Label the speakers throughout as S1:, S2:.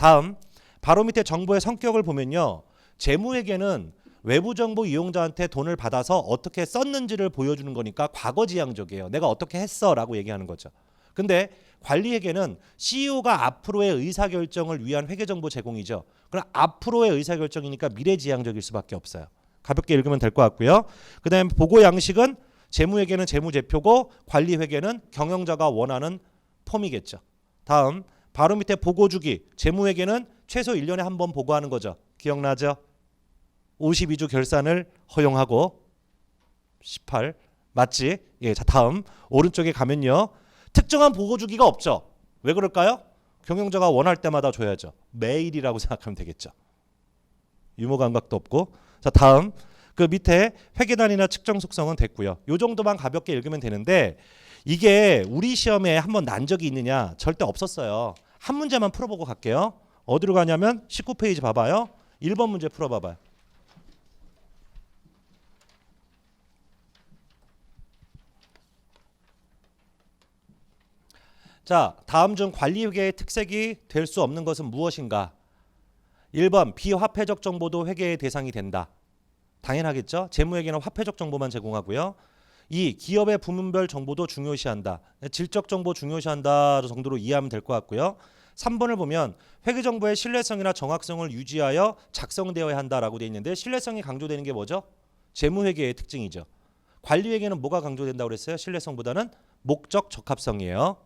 S1: 다음 바로 밑에 정보의 성격을 보면요. 재무회계는 외부 정보 이용자한테 돈을 받아서 어떻게 썼는지를 보여주는 거니까 과거지향적이에요. 내가 어떻게 했어라고 얘기하는 거죠. 근데 관리회계는 CEO가 앞으로의 의사결정을 위한 회계정보 제공이죠. 그럼 앞으로의 의사결정이니까 미래지향적일 수밖에 없어요. 가볍게 읽으면 될 것 같고요. 그다음에 보고 양식은 재무회계는 재무제표고 관리회계는 경영자가 원하는 폼이겠죠. 다음 바로 밑에 보고 주기 재무회계는 최소 1년에 한 번 보고하는 거죠. 기억나죠? 52주 결산을 허용하고 18 맞지? 예, 자 다음 오른쪽에 가면요. 특정한 보고 주기가 없죠. 왜 그럴까요? 경영자가 원할 때마다 줘야죠. 매일이라고 생각하면 되겠죠. 유머 감각도 없고. 자, 다음 그 밑에 회계단이나 측정 속성은 됐고요. 요 정도만 가볍게 읽으면 되는데 이게 우리 시험에 한번 난 적이 있느냐? 절대 없었어요. 한 문제만 풀어보고 갈게요. 어디로 가냐면 19페이지 봐봐요. 1번 문제 풀어봐봐요. 자, 다음 중 관리회계의 특색이 될 수 없는 것은 무엇인가? 1번 비화폐적 정보도 회계의 대상이 된다. 당연하겠죠. 재무회계는 화폐적 정보만 제공하고요. 2. 기업의 부문별 정보도 중요시한다. 질적 정보 중요시한다 정도로 이해하면 될 것 같고요. 3번을 보면 회계 정보의 신뢰성이나 정확성을 유지하여 작성되어야 한다라고 돼 있는데 신뢰성이 강조되는 게 뭐죠? 재무 회계의 특징이죠. 관리 회계는 뭐가 강조된다고 그랬어요? 신뢰성보다는 목적 적합성이에요.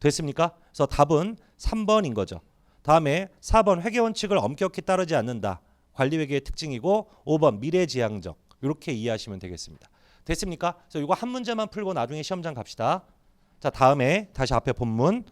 S1: 됐습니까? 그래서 답은 3번인 거죠. 다음에 4번 회계 원칙을 엄격히 따르지 않는다. 관리회계의 특징이고 5번 미래지향적. 이렇게 이해하시면 되겠습니다. 됐습니까? 그래서 이거 한 문제만 풀고 나중에 시험장 갑시다. 자, 다음에 다시 앞에 본문